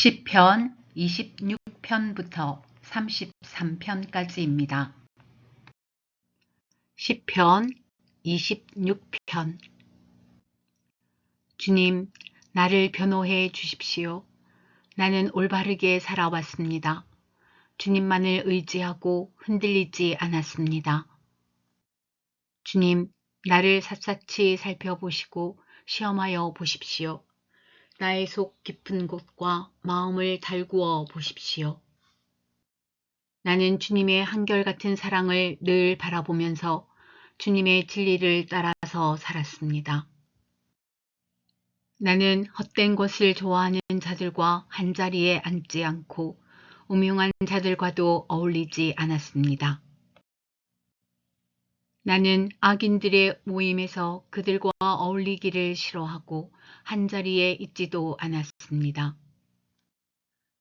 시편 26편부터 33편까지입니다. 시편 26편 주님, 나를 변호해 주십시오. 나는 올바르게 살아왔습니다. 주님만을 의지하고 흔들리지 않았습니다. 주님, 나를 샅샅이 살펴보시고 시험하여 보십시오. 나의 속 깊은 곳과 마음을 달구어 보십시오. 나는 주님의 한결같은 사랑을 늘 바라보면서 주님의 진리를 따라서 살았습니다. 나는 헛된 것을 좋아하는 자들과 한자리에 앉지 않고 음흉한 자들과도 어울리지 않았습니다. 나는 악인들의 모임에서 그들과 어울리기를 싫어하고 한자리에 있지도 않았습니다.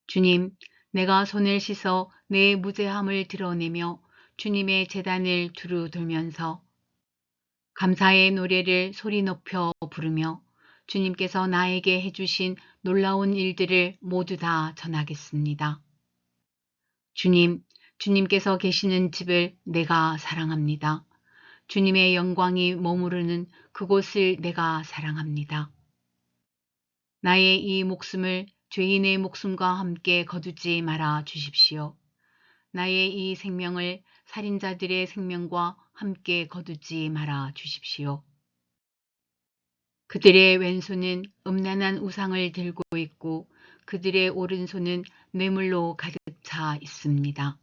주님, 내가 손을 씻어 내 무죄함을 드러내며 주님의 재단을 두루 돌면서 감사의 노래를 소리 높여 부르며 주님께서 나에게 해주신 놀라운 일들을 모두 다 전하겠습니다. 주님, 주님께서 계시는 집을 내가 사랑합니다. 주님의 영광이 머무르는 그곳을 내가 사랑합니다. 나의 이 목숨을 죄인의 목숨과 함께 거두지 말아 주십시오. 나의 이 생명을 살인자들의 생명과 함께 거두지 말아 주십시오. 그들의 왼손은 음란한 우상을 들고 있고 그들의 오른손은 뇌물로 가득 차 있습니다.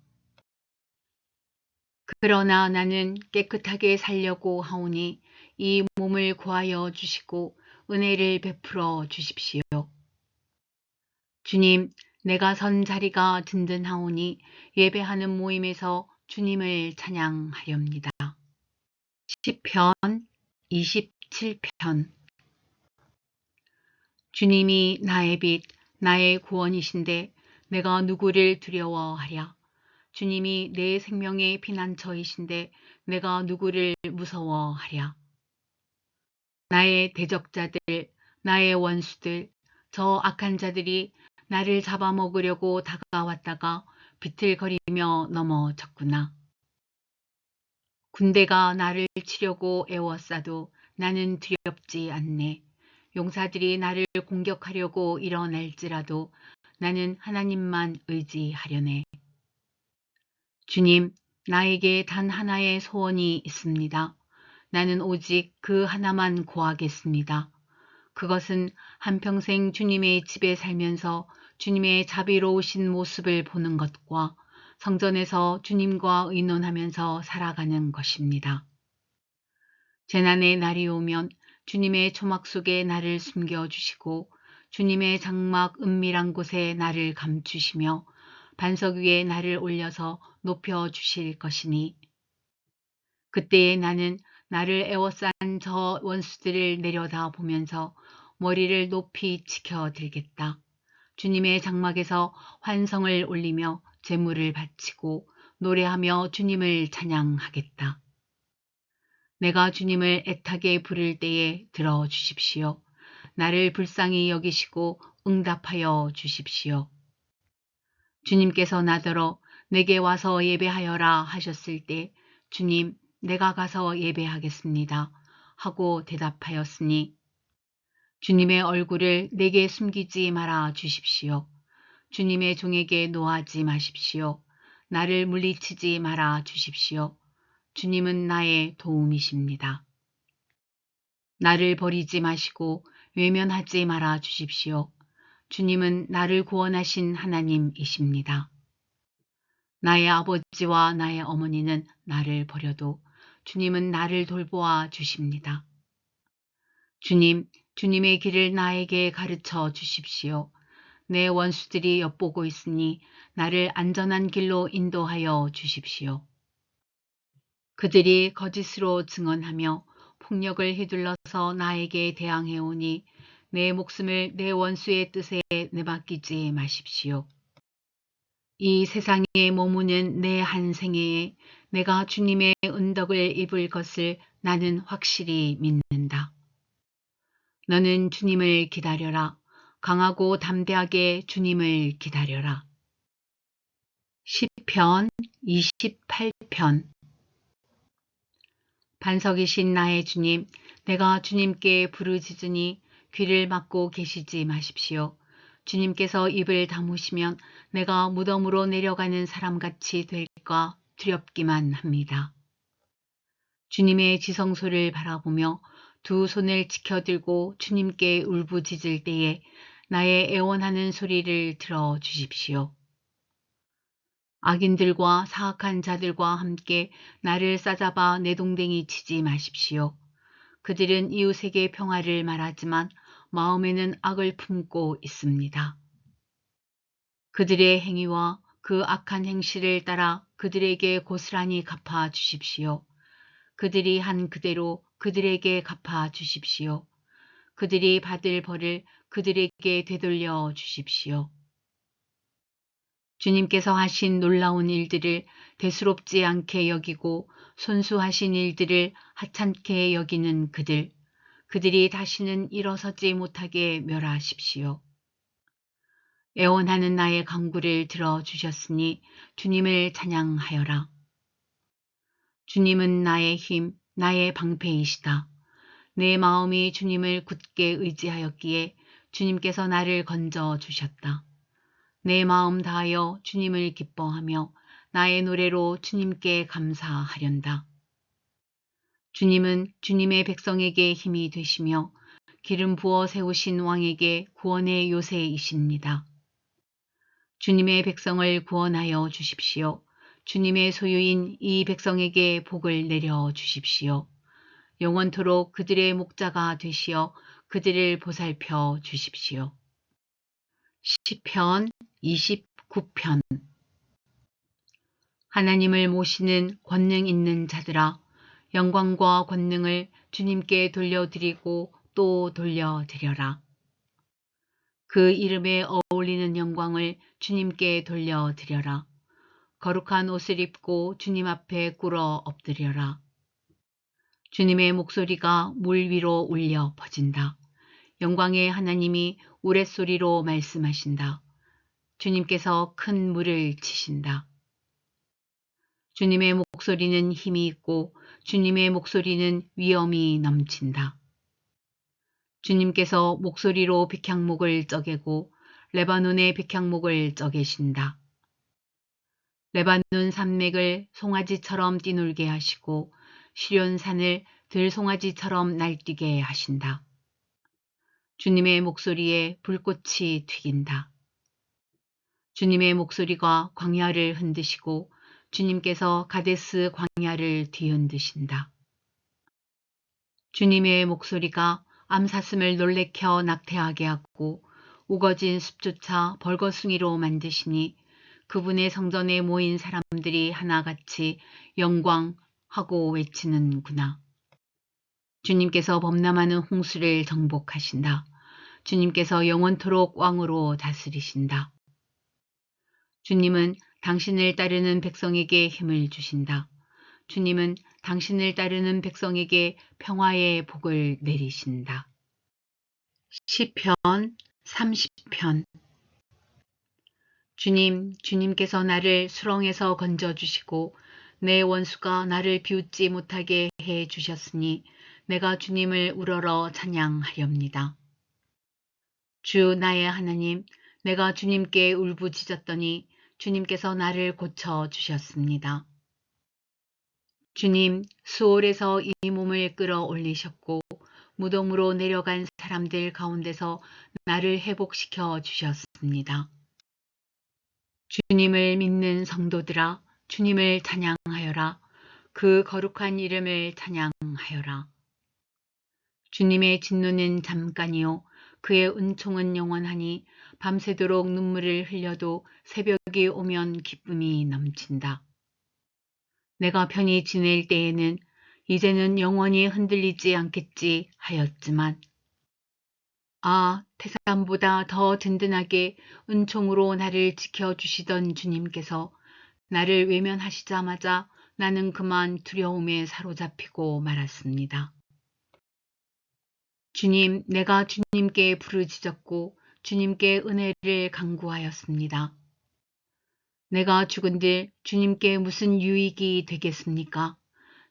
그러나 나는 깨끗하게 살려고 하오니 이 몸을 구하여 주시고 은혜를 베풀어 주십시오. 주님, 내가 선 자리가 든든하오니 예배하는 모임에서 주님을 찬양하렵니다. 시편 27편 주님이 나의 빛, 나의 구원이신데 내가 누구를 두려워하랴. 주님이 내 생명의 피난처이신데 내가 누구를 무서워하랴. 나의 대적자들, 나의 원수들, 저 악한 자들이 나를 잡아먹으려고 다가왔다가 비틀거리며 넘어졌구나. 군대가 나를 치려고 애워싸도 나는 두렵지 않네. 용사들이 나를 공격하려고 일어날지라도 나는 하나님만 의지하려네. 주님, 나에게 단 하나의 소원이 있습니다. 나는 오직 그 하나만 구하겠습니다. 그것은 한평생 주님의 집에 살면서 주님의 자비로우신 모습을 보는 것과 성전에서 주님과 의논하면서 살아가는 것입니다. 재난의 날이 오면 주님의 초막 속에 나를 숨겨주시고 주님의 장막 은밀한 곳에 나를 감추시며 반석 위에 나를 올려서 높여 주실 것이니 그때에 나는 나를 애워싼 저 원수들을 내려다 보면서 머리를 높이 지켜 들겠다. 주님의 장막에서 환성을 올리며 제물을 바치고 노래하며 주님을 찬양하겠다. 내가 주님을 애타게 부를 때에 들어 주십시오. 나를 불쌍히 여기시고 응답하여 주십시오. 주님께서 나더러 내게 와서 예배하여라 하셨을 때 주님 내가 가서 예배하겠습니다 하고 대답하였으니 주님의 얼굴을 내게 숨기지 말아 주십시오. 주님의 종에게 노하지 마십시오. 나를 물리치지 말아 주십시오. 주님은 나의 도움이십니다. 나를 버리지 마시고 외면하지 말아 주십시오. 주님은 나를 구원하신 하나님이십니다. 나의 아버지와 나의 어머니는 나를 버려도 주님은 나를 돌보아 주십니다. 주님, 주님의 길을 나에게 가르쳐 주십시오. 내 원수들이 엿보고 있으니 나를 안전한 길로 인도하여 주십시오. 그들이 거짓으로 증언하며 폭력을 휘둘러서 나에게 대항해오니 내 목숨을 내 원수의 뜻에 내맡기지 마십시오. 이 세상에 머무는 내 한 생애에 내가 주님의 은덕을 입을 것을 나는 확실히 믿는다. 너는 주님을 기다려라. 강하고 담대하게 주님을 기다려라. 시편 28편 반석이신 나의 주님, 내가 주님께 부르짖으니 귀를 막고 계시지 마십시오. 주님께서 입을 다무시면 내가 무덤으로 내려가는 사람같이 될까 두렵기만 합니다. 주님의 지성소를 바라보며 두 손을 지켜들고 주님께 울부짖을 때에 나의 애원하는 소리를 들어 주십시오. 악인들과 사악한 자들과 함께 나를 싸잡아 내동댕이 치지 마십시오. 그들은 이웃에게 평화를 말하지만 마음에는 악을 품고 있습니다. 그들의 행위와 그 악한 행실을 따라 그들에게 고스란히 갚아 주십시오. 그들이 한 그대로 그들에게 갚아 주십시오. 그들이 받을 벌을 그들에게 되돌려 주십시오. 주님께서 하신 놀라운 일들을 대수롭지 않게 여기고 손수하신 일들을 하찮게 여기는 그들, 그들이 다시는 일어서지 못하게 멸하십시오. 애원하는 나의 강구를 들어주셨으니 주님을 찬양하여라. 주님은 나의 힘, 나의 방패이시다. 내 마음이 주님을 굳게 의지하였기에 주님께서 나를 건져 주셨다. 내 마음 다하여 주님을 기뻐하며 나의 노래로 주님께 감사하련다. 주님은 주님의 백성에게 힘이 되시며 기름 부어 세우신 왕에게 구원의 요새이십니다. 주님의 백성을 구원하여 주십시오. 주님의 소유인 이 백성에게 복을 내려 주십시오. 영원토록 그들의 목자가 되시어 그들을 보살펴 주십시오. 시편 29편 하나님을 모시는 권능 있는 자들아 영광과 권능을 주님께 돌려드리고 또 돌려드려라. 그 이름에 어울리는 영광을 주님께 돌려드려라. 거룩한 옷을 입고 주님 앞에 꿇어 엎드려라. 주님의 목소리가 물 위로 울려 퍼진다. 영광의 하나님이 우레소리로 말씀하신다. 주님께서 큰 물을 치신다. 주님의 목소리는 힘이 있고 주님의 목소리는 위엄이 넘친다. 주님께서 목소리로 백향목을 쪄개고 레바논의 백향목을 쪄개신다. 레바논 산맥을 송아지처럼 뛰놀게 하시고 시련산을 들송아지처럼 날뛰게 하신다. 주님의 목소리에 불꽃이 튀긴다. 주님의 목소리가 광야를 흔드시고 주님께서 가데스 광야를 뒤흔드신다. 주님의 목소리가 암사슴을 놀래켜 낙태하게 하고 우거진 숲조차 벌거숭이로 만드시니 그분의 성전에 모인 사람들이 하나같이 영광 하고 외치는구나. 주님께서 범람하는 홍수를 정복하신다. 주님께서 영원토록 왕으로 다스리신다. 주님은 당신을 따르는 백성에게 힘을 주신다. 주님은 당신을 따르는 백성에게 평화의 복을 내리신다. 시편 30편 주님, 주님께서 나를 수렁에서 건져주시고 내 원수가 나를 비웃지 못하게 해 주셨으니 내가 주님을 우러러 찬양하렵니다. 주 나의 하나님, 내가 주님께 울부짖었더니 주님께서 나를 고쳐 주셨습니다. 주님, 수월에서 이 몸을 끌어올리셨고 무덤으로 내려간 사람들 가운데서 나를 회복시켜 주셨습니다. 주님을 믿는 성도들아, 주님을 찬양하여라. 그 거룩한 이름을 찬양하여라. 주님의 진노는 잠깐이요. 그의 은총은 영원하니 밤새도록 눈물을 흘려도 새벽이 오면 기쁨이 넘친다. 내가 편히 지낼 때에는 이제는 영원히 흔들리지 않겠지 하였지만 아 태산보다 더 든든하게 은총으로 나를 지켜주시던 주님께서 나를 외면하시자마자 나는 그만 두려움에 사로잡히고 말았습니다. 주님, 내가 주님께 부르짖었고 주님께 은혜를 강구하였습니다. 내가 죽은 들 주님께 무슨 유익이 되겠습니까?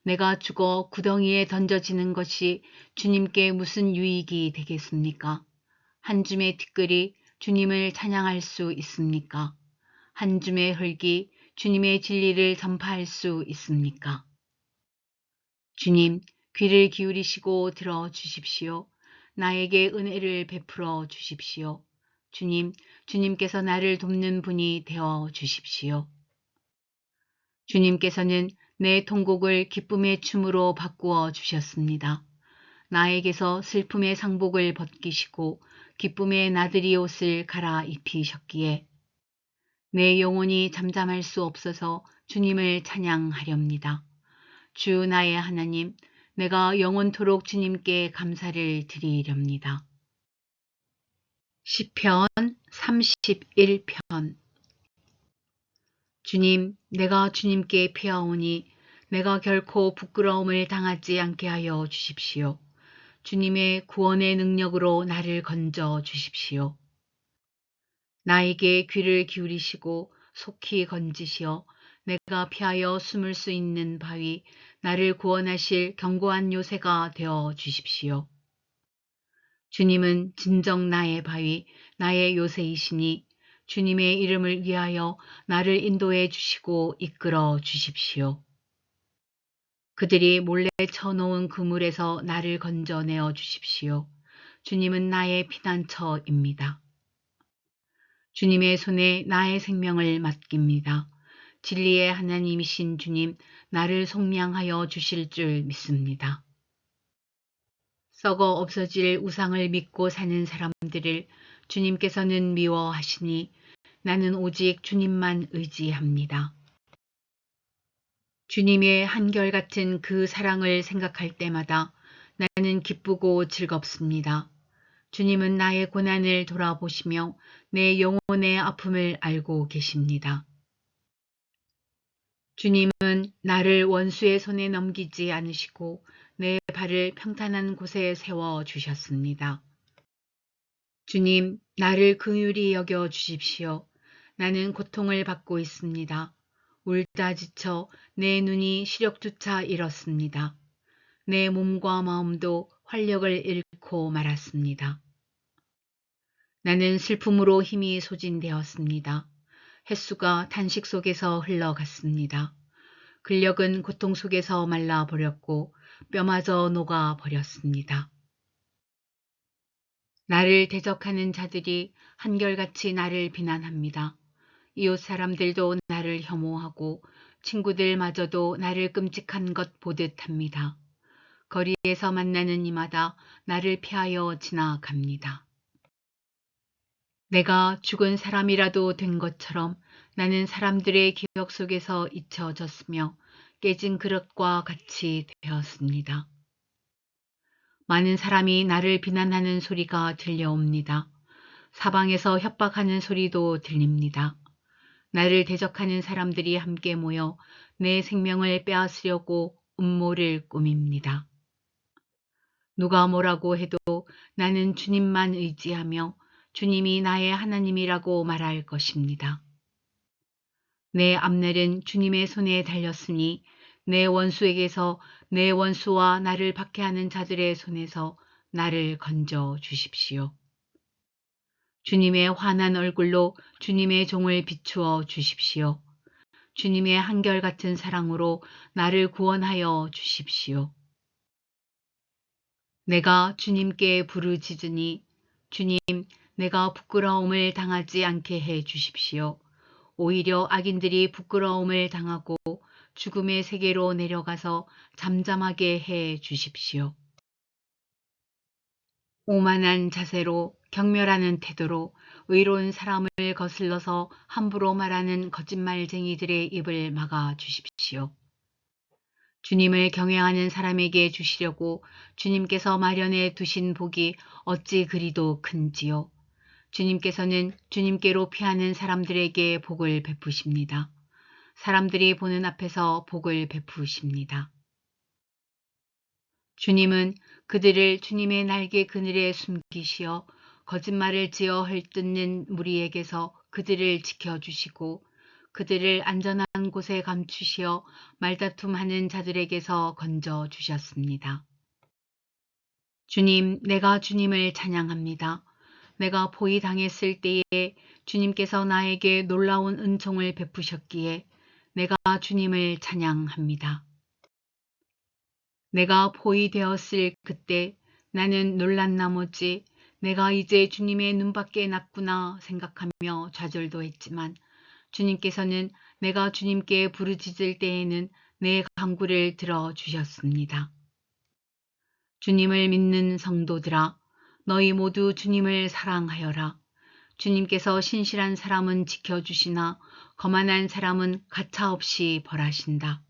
내가 죽어 구덩이에 던져지는 것이 주님께 무슨 유익이 되겠습니까? 한 줌의 티끌이 주님을 찬양할 수 있습니까? 한 줌의 흙이 주님의 진리를 전파할 수 있습니까? 주님, 귀를 기울이시고 들어 주십시오. 나에게 은혜를 베풀어 주십시오. 주님, 주님께서 나를 돕는 분이 되어 주십시오. 주님께서는 내 통곡을 기쁨의 춤으로 바꾸어 주셨습니다. 나에게서 슬픔의 상복을 벗기시고 기쁨의 나들이 옷을 갈아입히셨기에 내 영혼이 잠잠할 수 없어서 주님을 찬양하렵니다. 주 나의 하나님, 내가 영원토록 주님께 감사를 드리렵니다. 시편 31편 주님, 내가 주님께 피하오니 내가 결코 부끄러움을 당하지 않게 하여 주십시오. 주님의 구원의 능력으로 나를 건져 주십시오. 나에게 귀를 기울이시고 속히 건지시어 내가 피하여 숨을 수 있는 바위, 나를 구원하실 견고한 요새가 되어 주십시오. 주님은 진정 나의 바위, 나의 요새이시니 주님의 이름을 위하여 나를 인도해 주시고 이끌어 주십시오. 그들이 몰래 쳐놓은 그물에서 나를 건져내어 주십시오. 주님은 나의 피난처입니다. 주님의 손에 나의 생명을 맡깁니다. 진리의 하나님이신 주님, 나를 속량하여 주실 줄 믿습니다. 썩어 없어질 우상을 믿고 사는 사람들을 주님께서는 미워하시니 나는 오직 주님만 의지합니다. 주님의 한결같은 그 사랑을 생각할 때마다 나는 기쁘고 즐겁습니다. 주님은 나의 고난을 돌아보시며 내 영혼의 아픔을 알고 계십니다. 주님은 나를 원수의 손에 넘기지 않으시고 내 발을 평탄한 곳에 세워 주셨습니다. 주님, 나를 긍휼히 여겨 주십시오. 나는 고통을 받고 있습니다. 울다 지쳐 내 눈이 시력조차 잃었습니다. 내 몸과 마음도 활력을 잃고 말았습니다. 나는 슬픔으로 힘이 소진되었습니다. 햇수가 단식 속에서 흘러갔습니다. 근력은 고통 속에서 말라버렸고 뼈마저 녹아버렸습니다. 나를 대적하는 자들이 한결같이 나를 비난합니다. 이웃 사람들도 나를 혐오하고 친구들마저도 나를 끔찍한 것 보듯 합니다. 거리에서 만나는 이마다 나를 피하여 지나갑니다. 내가 죽은 사람이라도 된 것처럼 나는 사람들의 기억 속에서 잊혀졌으며 깨진 그릇과 같이 되었습니다. 많은 사람이 나를 비난하는 소리가 들려옵니다. 사방에서 협박하는 소리도 들립니다. 나를 대적하는 사람들이 함께 모여 내 생명을 빼앗으려고 음모를 꾸밉니다. 누가 뭐라고 해도 나는 주님만 의지하며 주님이 나의 하나님이라고 말할 것입니다. 내 앞날은 주님의 손에 달렸으니 내 원수에게서 내 원수와 나를 박해하는 자들의 손에서 나를 건져 주십시오. 주님의 환한 얼굴로 주님의 종을 비추어 주십시오. 주님의 한결같은 사랑으로 나를 구원하여 주십시오. 내가 주님께 부르짖으니 주님 내가 부끄러움을 당하지 않게 해 주십시오. 오히려 악인들이 부끄러움을 당하고 죽음의 세계로 내려가서 잠잠하게 해 주십시오. 오만한 자세로 경멸하는 태도로 의로운 사람을 거슬러서 함부로 말하는 거짓말쟁이들의 입을 막아 주십시오. 주님을 경외하는 사람에게 주시려고 주님께서 마련해 두신 복이 어찌 그리도 큰지요. 주님께서는 주님께로 피하는 사람들에게 복을 베푸십니다. 사람들이 보는 앞에서 복을 베푸십니다. 주님은 그들을 주님의 날개 그늘에 숨기시어 거짓말을 지어 헐뜯는 무리에게서 그들을 지켜주시고 그들을 안전한 곳에 감추시어 말다툼하는 자들에게서 건져 주셨습니다. 주님, 내가 주님을 찬양합니다. 내가 포위당했을 때에 주님께서 나에게 놀라운 은총을 베푸셨기에 내가 주님을 찬양합니다. 내가 포위되었을 그때 나는 놀란 나머지 내가 이제 주님의 눈밖에 났구나 생각하며 좌절도 했지만 주님께서는 내가 주님께 부르짖을 때에는 내 강구를 들어주셨습니다. 주님을 믿는 성도들아, 너희 모두 주님을 사랑하여라. 주님께서 신실한 사람은 지켜주시나 거만한 사람은 가차없이 벌하신다.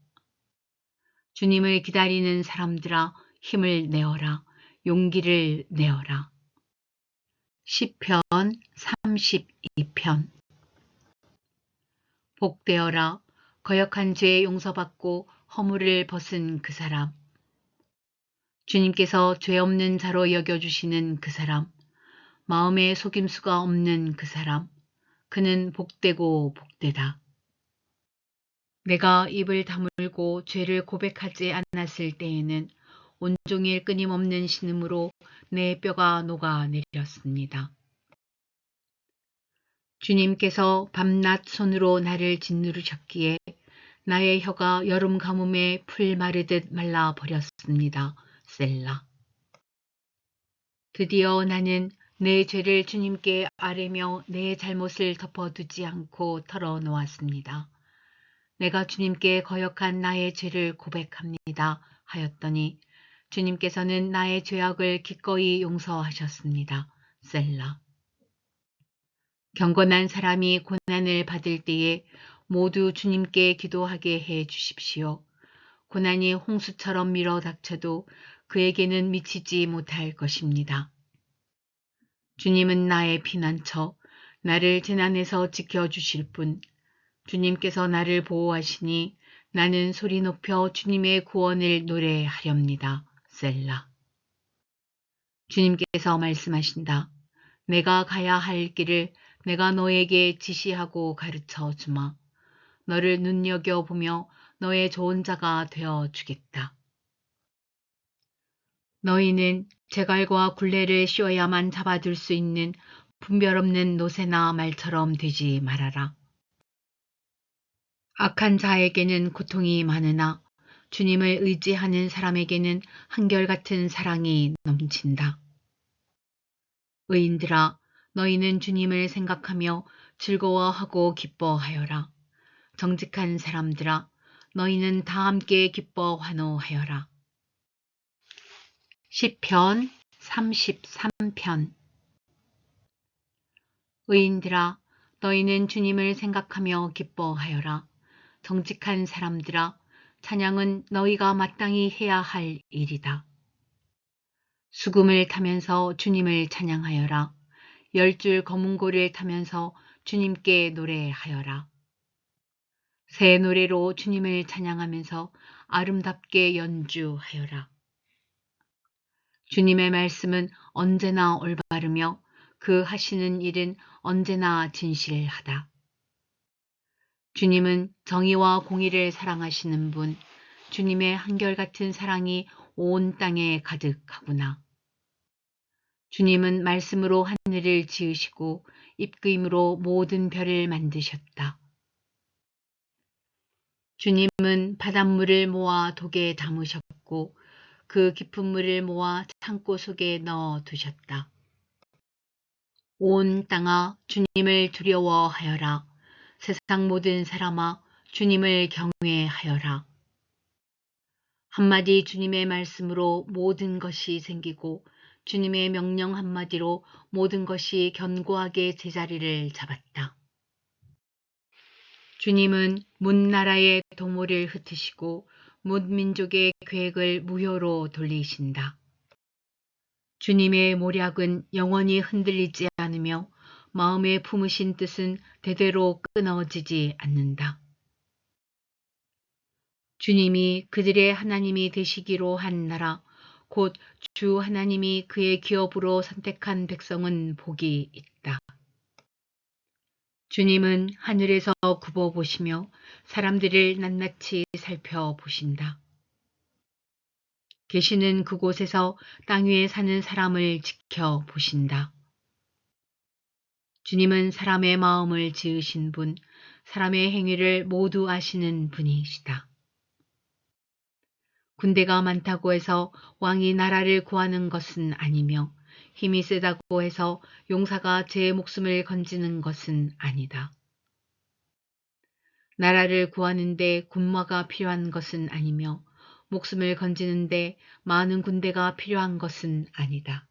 주님을 기다리는 사람들아 힘을 내어라. 용기를 내어라. 시편 32편 복되어라 거역한 죄 용서받고 허물을 벗은 그 사람 주님께서 죄 없는 자로 여겨주시는 그 사람 마음에 속임수가 없는 그 사람 그는 복되고 복되다. 내가 입을 다물고 죄를 고백하지 않았을 때에는 온종일 끊임없는 신음으로 내 뼈가 녹아내렸습니다. 주님께서 밤낮 손으로 나를 짓누르셨기에 나의 혀가 여름 가뭄에 풀 마르듯 말라 버렸습니다. 셀라. 드디어 나는 내 죄를 주님께 아뢰며 내 잘못을 덮어두지 않고 털어놓았습니다. 내가 주님께 거역한 나의 죄를 고백합니다. 하였더니 주님께서는 나의 죄악을 기꺼이 용서하셨습니다. 셀라. 경건한 사람이 고난을 받을 때에 모두 주님께 기도하게 해 주십시오. 고난이 홍수처럼 밀어 닥쳐도 그에게는 미치지 못할 것입니다. 주님은 나의 피난처, 나를 재난에서 지켜주실 분, 주님께서 나를 보호하시니 나는 소리 높여 주님의 구원을 노래하렵니다. 셀라. 주님께서 말씀하신다. 내가 가야 할 길을 내가 너에게 지시하고 가르쳐 주마. 너를 눈여겨보며 너의 좋은 자가 되어 주겠다. 너희는 제갈과 굴레를 씌워야만 잡아둘 수 있는 분별 없는 노새나 말처럼 되지 말아라. 악한 자에게는 고통이 많으나 주님을 의지하는 사람에게는 한결같은 사랑이 넘친다. 의인들아, 너희는 주님을 생각하며 즐거워하고 기뻐하여라. 정직한 사람들아, 너희는 다 함께 기뻐 환호하여라. 시편 33편 의인들아, 너희는 주님을 생각하며 기뻐하여라. 정직한 사람들아, 찬양은 너희가 마땅히 해야 할 일이다. 수금을 타면서 주님을 찬양하여라. 열 줄 검은고를 타면서 주님께 노래하여라. 새 노래로 주님을 찬양하면서 아름답게 연주하여라. 주님의 말씀은 언제나 올바르며 그 하시는 일은 언제나 진실하다. 주님은 정의와 공의를 사랑하시는 분, 주님의 한결같은 사랑이 온 땅에 가득하구나. 주님은 말씀으로 하늘을 지으시고 입그임으로 모든 별을 만드셨다. 주님은 바닷물을 모아 독에 담으셨고 그 깊은 물을 모아 창고 속에 넣어 두셨다. 온 땅아 주님을 두려워하여라. 세상 모든 사람아 주님을 경외하여라. 한마디 주님의 말씀으로 모든 것이 생기고 주님의 명령 한마디로 모든 것이 견고하게 제자리를 잡았다. 주님은 문나라의 도모를 흩으시고 문민족의 계획을 무효로 돌리신다. 주님의 모략은 영원히 흔들리지 않으며 마음에 품으신 뜻은 대대로 끊어지지 않는다. 주님이 그들의 하나님이 되시기로 한 나라, 곧 주 하나님이 그의 기업으로 선택한 백성은 복이 있다. 주님은 하늘에서 굽어 보시며 사람들을 낱낱이 살펴보신다. 계시는 그곳에서 땅 위에 사는 사람을 지켜보신다. 주님은 사람의 마음을 지으신 분, 사람의 행위를 모두 아시는 분이시다. 군대가 많다고 해서 왕이 나라를 구하는 것은 아니며 힘이 세다고 해서 용사가 제 목숨을 건지는 것은 아니다. 나라를 구하는데 군마가 필요한 것은 아니며 목숨을 건지는데 많은 군대가 필요한 것은 아니다.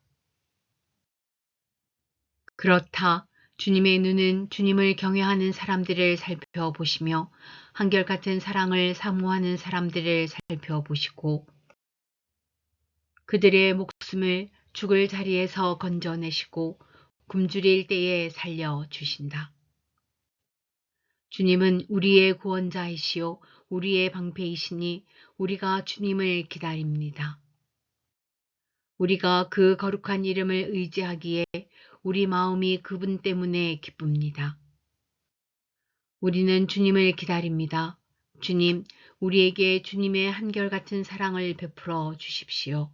그렇다. 주님의 눈은 주님을 경외하는 사람들을 살펴보시며 한결같은 사랑을 사모하는 사람들을 살펴보시고 그들의 목숨을 죽을 자리에서 건져내시고 굶주릴 때에 살려주신다. 주님은 우리의 구원자이시요 우리의 방패이시니 우리가 주님을 기다립니다. 우리가 그 거룩한 이름을 의지하기에 우리 마음이 그분 때문에 기쁩니다. 우리는 주님을 기다립니다. 주님, 우리에게 주님의 한결같은 사랑을 베풀어 주십시오.